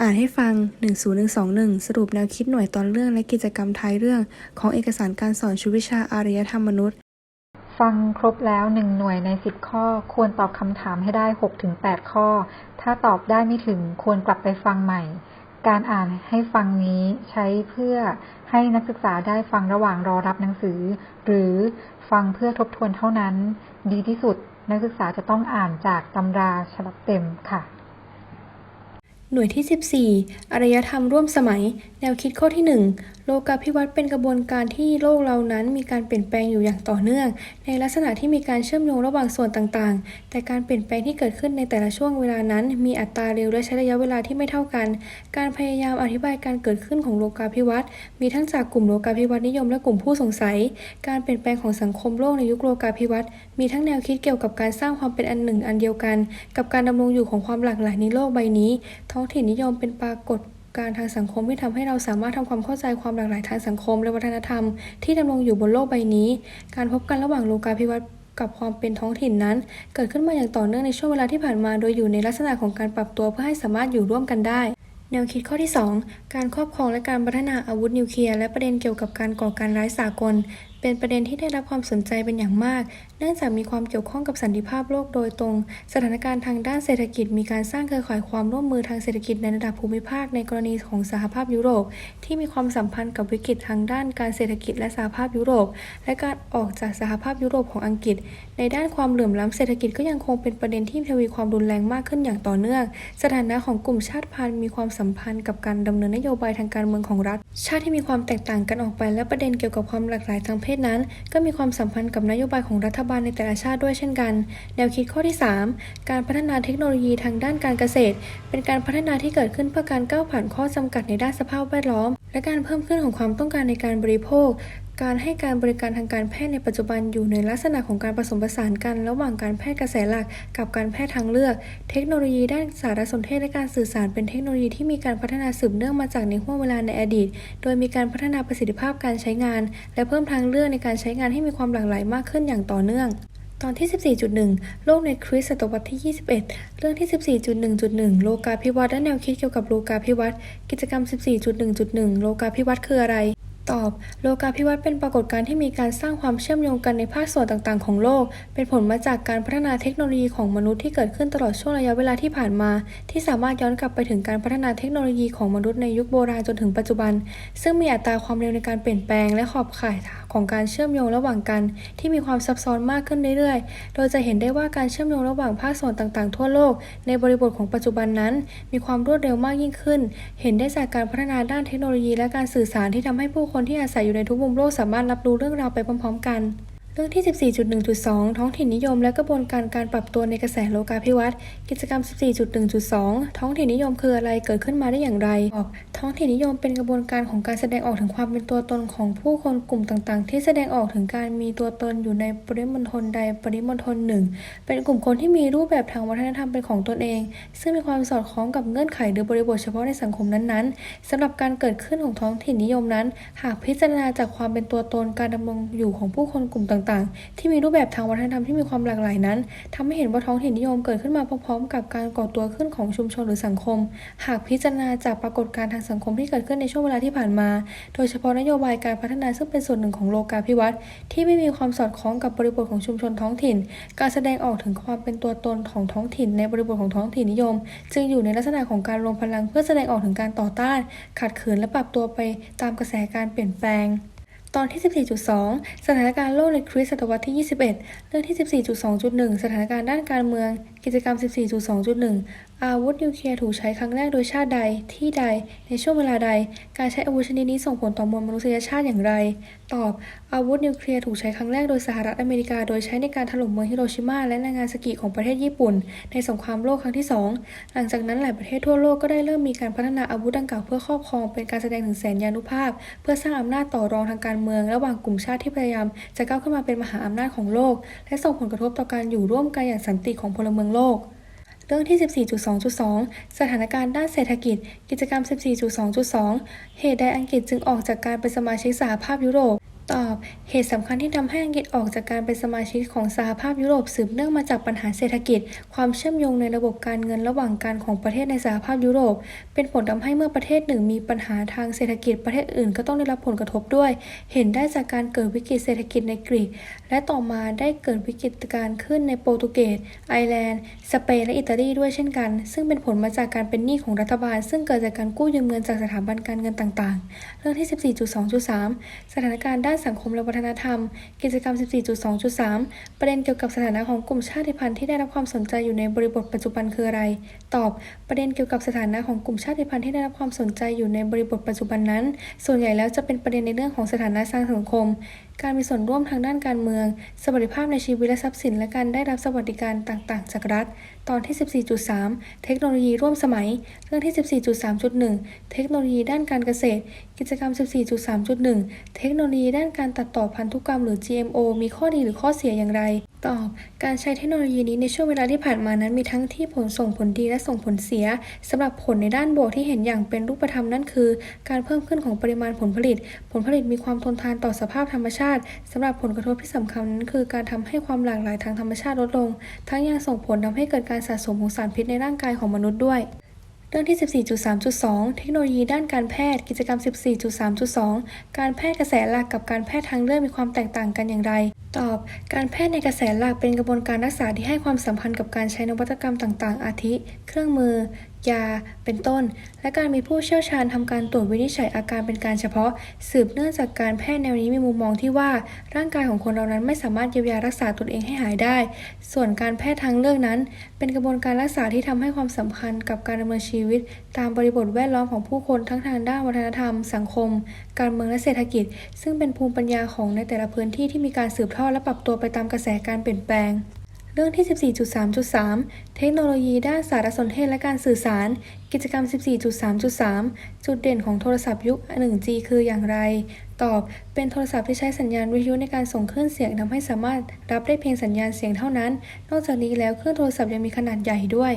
อ่านให้ฟัง 10121 สรุปแนวคิดหน่วยตอนเรื่องและกิจกรรมท้ายเรื่อง ของเอกสารการสอนชุวิชาอารยธรรมมนุษย์ ฟังครบแล้วหนึ่งหน่วยในสิบข้อ ควรตอบคำถามให้ได้หกถึงแปดข้อ ถ้าตอบได้ไม่ถึงควรกลับไปฟังใหม่ การอ่านให้ฟังนี้ใช้เพื่อให้นักศึกษาได้ฟังระหว่างรอรับหนังสือ หรือฟังเพื่อทบทวนเท่านั้น ดีที่สุดนักศึกษาจะต้องอ่านจากตำราฉบับเต็มค่ะ หน่วยที่ 14 อารยธรรมร่วมสมัย แนวคิดข้อที่1 โลกาภิวัตน์เป็นกระบวนการที่โลกเรานั้นมีการเปลี่ยนแปลงอยู่อย่างต่อเนื่อง ในลักษณะที่มีการเชื่อมโยงระหว่างส่วนต่างๆ แต่การเปลี่ยนแปลงที่เกิดขึ้นในแต่ละช่วงเวลานั้น มีอัตราเร็วและใช้ระยะเวลาที่ไม่เท่ากัน การพยายามอธิบายการเกิดขึ้นของโลกาภิวัตน์มีทั้งจากกลุ่มโลกาภิวัตน์นิยมและกลุ่มผู้สงสัย การเปลี่ยนแปลงของสังคมโลกในยุคโลกาภิวัตน์มีทั้งแนวคิดเกี่ยวกับการสร้างความเป็นอันหนึ่งอันเดียวกัน กับการดำรงอยู่ของความหลากหลายในโลกใบนี้ ท้องถิ่นนิยมเป็นปรากฏ การณ์ทางสังคมที่ทำให้เราสามารถทำความเข้าใจความหลากหลายทางสังคมและวัฒนธรรม ที่ดำรงอยู่บนโลกใบนี้ การพบกันระหว่างโลกาภิวัตน์กับความเป็นท้องถิ่นนั้น เกิดขึ้นมาอย่างต่อเนื่องในช่วงเวลาที่ผ่านมา โดยอยู่ในลักษณะของการปรับตัวเพื่อให้สามารถอยู่ร่วมกันได้ แนวคิดข้อที่ 2 การครอบครองและการพัฒนาอาวุธนิวเคลียร์และประเด็นเกี่ยวกับการก่อการร้ายสากลเป็นประเด็นที่ได้รับความสนใจเป็นอย่างมาก เนื่องจากมีความเกี่ยวข้องกับสันติภาพโลกโดยตรง สถานการณ์ทางด้านเศรษฐกิจมีการสร้างเครือข่ายความร่วมมือทางเศรษฐกิจในระดับภูมิภาคในกรณีของสหภาพยุโรป ที่มีความสัมพันธ์กับวิกฤตทางด้านการเศรษฐกิจและสหภาพยุโรป และการออกจากสหภาพยุโรปของอังกฤษ ในด้านความเหลื่อมล้ำเศรษฐกิจก็ยังคงเป็นประเด็นที่ทวีความรุนแรงมากขึ้นอย่างต่อเนื่อง สถานะของกลุ่มชาติพันธุ์มีความสัมพันธ์กับการดำเนินนโยบายทางการเมืองของรัฐ ชาติที่มีความแตกต่างกันออกไปและประเด็นเกี่ยวกับความหลากหลายทางเพศนั้น ก็มีความสัมพันธ์กับนโยบายของรัฐบาลในแต่ละชาติด้วยเช่นกัน แนวคิดข้อที่ 3 การพัฒนาเทคโนโลยีทางด้านการเกษตร เป็นการพัฒนาที่เกิดขึ้นเพื่อการก้าวผ่านข้อจำกัดในด้านสภาพแวดล้อม และการเพิ่มขึ้นของความต้องการในการบริโภค การให้การบริการทางการแพทย์ในปัจจุบันอยู่ในลักษณะของการผสมผสานกัน ระหว่างการแพทย์กระแสหลักกับการแพทย์ทางเลือก เทคโนโลยีด้านสารสนเทศและการสื่อสารเป็นเทคโนโลยีที่มีการพัฒนาสืบเนื่องมาจากในห่วงเวลาในอดีต โดยมีการพัฒนาประสิทธิภาพการใช้งาน และเพิ่มทางเลือกในการใช้งานให้มีความหลากหลายมากขึ้นอย่างต่อเนื่องตอนที่ 14.1 โลกในคริสตศตวรรษที่ 21 เรื่องที่ 14.1.1 โลกาภิวัตน์และแนวคิดเกี่ยวกับโลกาภิวัตน์ กิจกรรม 14.1.1 โลกาภิวัตน์คืออะไร ตอบ โลกาภิวัตน์เป็นปรากฏการณ์ที่มีการสร้างความเชื่อมโยงกันในภาคส่วนต่างๆ ของโลก เป็นผลมาจากการพัฒนาเทคโนโลยีของมนุษย์ที่เกิดขึ้นตลอดช่วงระยะเวลาที่ผ่านมา ที่สามารถย้อนกลับไปถึงการพัฒนาเทคโนโลยีของมนุษย์ในยุคโบราณจนถึงปัจจุบัน ซึ่งมีอัตราความเร็วในการเปลี่ยนแปลงและขอบข่ายของการเชื่อมโยงระหว่างกัน ที่มีความซับซ้อนมากขึ้นเรื่อยๆ โดยจะเห็นได้ว่าการเชื่อมโยงระหว่างภาคส่วนต่างๆ ทั่วโลก ในบริบทของปัจจุบันนั้น มีความรวดเร็วมากยิ่งขึ้น เห็นได้จากการพัฒนาด้านเทคโนโลยีและการสื่อสารที่ทำให้ผู้คนที่อาศัยอยู่ในทุกมุมโลกสามารถรับรู้เรื่องราวไปพร้อม ๆ กัน เรื่องที่ 14.1.2 ท้องถิ่นนิยม และกระบวนการการปรับตัวในกระแสโลกาภิวัตน์กิจกรรม 14.1.2 ท้องถิ่นนิยมคืออะไรเกิดขึ้นมาได้อย่างไรตอบท้องถิ่นนิยมเป็นกระบวนการของการแสดงออกถึงความเป็นตัวตนของผู้คนกลุ่มต่างๆ ที่แสดงออกถึงการมีตัวตนอยู่ในปริมณฑลใดปริมณฑลหนึ่ง เป็นกลุ่มคนที่มีรูปแบบทางวัฒนธรรมเป็นของตนเอง ซึ่งมีความสอดคล้องกับเงื่อนไขหรือบริบทเฉพาะในสังคมนั้นๆสำหรับการเกิดขึ้นของท้องถิ่นนิยมนั้น หากพิจารณาจากความเป็นตัวตนการดำรงอยู่ของผู้คนกลุ่มต่างๆ ที่มีรูปแบบทางวัฒนธรรมที่มีความหลากหลายนั้นทำให้เห็นว่าท้องถิ่นนิยมเกิดขึ้นมาพร้อมๆ กับการก่อตัวขึ้นของชุมชนหรือสังคม หากพิจารณาจากปรากฏการณ์ทางสังคมที่เกิดขึ้นในช่วงเวลาที่ผ่านมา โดยเฉพาะนโยบายการพัฒนาซึ่งเป็นส่วนหนึ่งของโลกาภิวัตน์ที่ไม่มีความสอดคล้องกับบริบทของชุมชนท้องถิ่น การแสดงออกถึงความเป็นตัวตนของท้องถิ่น ในบริบทของท้องถิ่นนิยม จึงอยู่ในลักษณะของการรวมพลังเพื่อแสดงออกถึงการต่อต้าน ขัดขืนและปรับตัวไปตามกระแสการเปลี่ยนแปลง ตอนที่ 14.2 สถานการณ์โลกในคริสตศตวรรษที่ 21 เรื่องที่ 14.2.1 สถานการณ์ด้านการเมือง กิจกรรม 14.2.1อาวุธนิวเคลียร์ถูกใช้ครั้งแรกโดยชาติใดที่ใดในช่วงเวลาใด การใช้อาวุธชนิดนี้ส่งผลต่อมวลมนุษยชาติอย่างไร ตอบ อาวุธนิวเคลียร์ถูกใช้ครั้งแรกโดยสหรัฐอเมริกา โดยใช้ในการถล่มเมืองฮิโรชิมาและนางาซากิของประเทศญี่ปุ่น ในสงครามโลกครั้งที่ 2 หลังจากนั้นหลายประเทศทั่วโลกก็ได้เริ่มมีการพัฒนาอาวุธดังกล่าวเพื่อครอบครองเป็นการแสดงถึงแสนยานุภาพ เพื่อสร้างอำนาจต่อรองทางการเมือง ระหว่างกลุ่มชาติที่พยายามจะก้าวขึ้นมาเป็นมหาอำนาจของโลก และส่งผลกระทบต่อการอยู่ร่วมกันอย่างสันติของพลเมืองโลก เรื่องที่ 14.2.2 สถานการณ์ด้านเศรษฐกิจ กิจกรรม 14.2.2 เหตุใดอังกฤษจึงออกจากการเป็นสมาชิกสหภาพยุโรป ตอบเหตุสำคัญที่ทำให้อังกฤษออกจากการเป็นสมาชิกของสหภาพยุโรปสืบเนื่องมาจากปัญหาเศรษฐกิจ ความเชื่อมโยงในระบบการเงินระหว่างกันของประเทศในสหภาพยุโรป เป็นผลทำให้เมื่อประเทศหนึ่งมีปัญหาทางเศรษฐกิจประเทศอื่นก็ต้องได้รับผลกระทบด้วย เห็นได้จากการเกิดวิกฤตเศรษฐกิจในกรีกและต่อมาได้เกิดวิกฤตการขึ้นในโปรตุเกส ไอร์แลนด์ สเปนและอิตาลีด้วยเช่นกัน ซึ่งเป็นผลมาจากการเป็นหนี้ของรัฐบาล ซึ่งเกิดจากการกู้ยืมเงินจากสถาบันการเงินต่าง ๆ เรื่องที่ 14.2.3 สถานการณ์ด้านสังคมและวัฒนธรรม กิจกรรม 14.2.3 ประเด็นเกี่ยวกับสถานะของกลุ่มชาติพันธุ์ที่ได้รับความสนใจอยู่ในบริบทปัจจุบันคืออะไร ตอบ ประเด็นเกี่ยวกับสถานะของกลุ่มชาติพันธุ์ที่ได้รับความสนใจอยู่ในบริบทปัจจุบันนั้น ส่วนใหญ่แล้วจะเป็นประเด็นในเรื่องของสถานะทางสังคม การมีส่วนร่วมทางด้านการเมือง สวัสดิภาพในชีวิตและทรัพย์สิน และการได้รับสวัสดิการต่างๆ จากรัฐ ตอนที่ 14.3 เทคโนโลยีร่วมสมัย เรื่องที่ 14.3.1 เทคโนโลยีด้านการเกษตร กิจกรรม 14.3.1 เทคโนโลยีด้านการตัดต่อพันธุกรรมหรือ GMO มีข้อดีหรือข้อเสียอย่างไร ตอบ การใช้เทคโนโลยีนี้ในช่วงเวลาที่ผ่านมานั้นมีทั้งที่ผลส่งผลดีและส่งผลเสียสำหรับผลในด้านบวกที่เห็นอย่างเป็นรูปธรรมนั่นคือ การเพิ่มขึ้นของปริมาณผลผลิต ผลผลิตมีความทนทานต่อสภาพธรรมชาติสำหรับผลกระทบที่สำคัญนั้นคือ การทำให้ความหลากหลายทางธรรมชาติลดลง ทั้งยังส่งผลทำให้เกิดการสะสมของสารพิษในร่างกายของมนุษย์ด้วย เรื่องที่ 14.3.2 เทคโนโลยีด้านการแพทย์ กิจกรรม 14.3.2 การแพทย์กระแสหลักกับการแพทย์ทางเลือกมีความแตกต่างกันอย่างไร ตอบ การแพทย์ในกระแสหลักเป็นกระบวนการรักษาที่ให้ความสัมพันธ์กับการใช้นวัตกรรมต่าง ๆ อาทิ เครื่องมือ ยา เป็นต้น และการมีผู้เชี่ยวชาญทำการตรวจวินิจฉัยอาการเป็นการเฉพาะ สืบเนื่องจากการแพทย์แนวนี้มีมุมมองที่ว่า ร่างกายของคนเรานั้นไม่สามารถเยียวยารักษาตนเองให้หายได้ ส่วนการแพทย์ทางเลือกนั้น เป็นกระบวนการรักษาที่ทำให้ความสำคัญกับการดำเนินชีวิต ตามบริบทแวดล้อมของผู้คนทั้งทางด้านวัฒนธรรม สังคม การเมืองและเศรษฐกิจ ซึ่งเป็นภูมิปัญญาของในแต่ละพื้นที่ที่มีการสืบทอดและปรับตัวไปตามกระแสการเปลี่ยนแปลง เรื่องที่ 14.3.3 เทคโนโลยีด้านสารสนเทศและการสื่อสาร กิจกรรม 14.3.3 จุดเด่นของโทรศัพท์ยุค 1G คืออย่างไร ตอบ เป็นโทรศัพท์ที่ใช้สัญญาณวิทยุในการส่งคลื่นเสียงทำให้สามารถรับได้เพียงสัญญาณเสียงเท่านั้น นอกจากนี้แล้วเครื่องโทรศัพท์ยังมีขนาดใหญ่ด้วย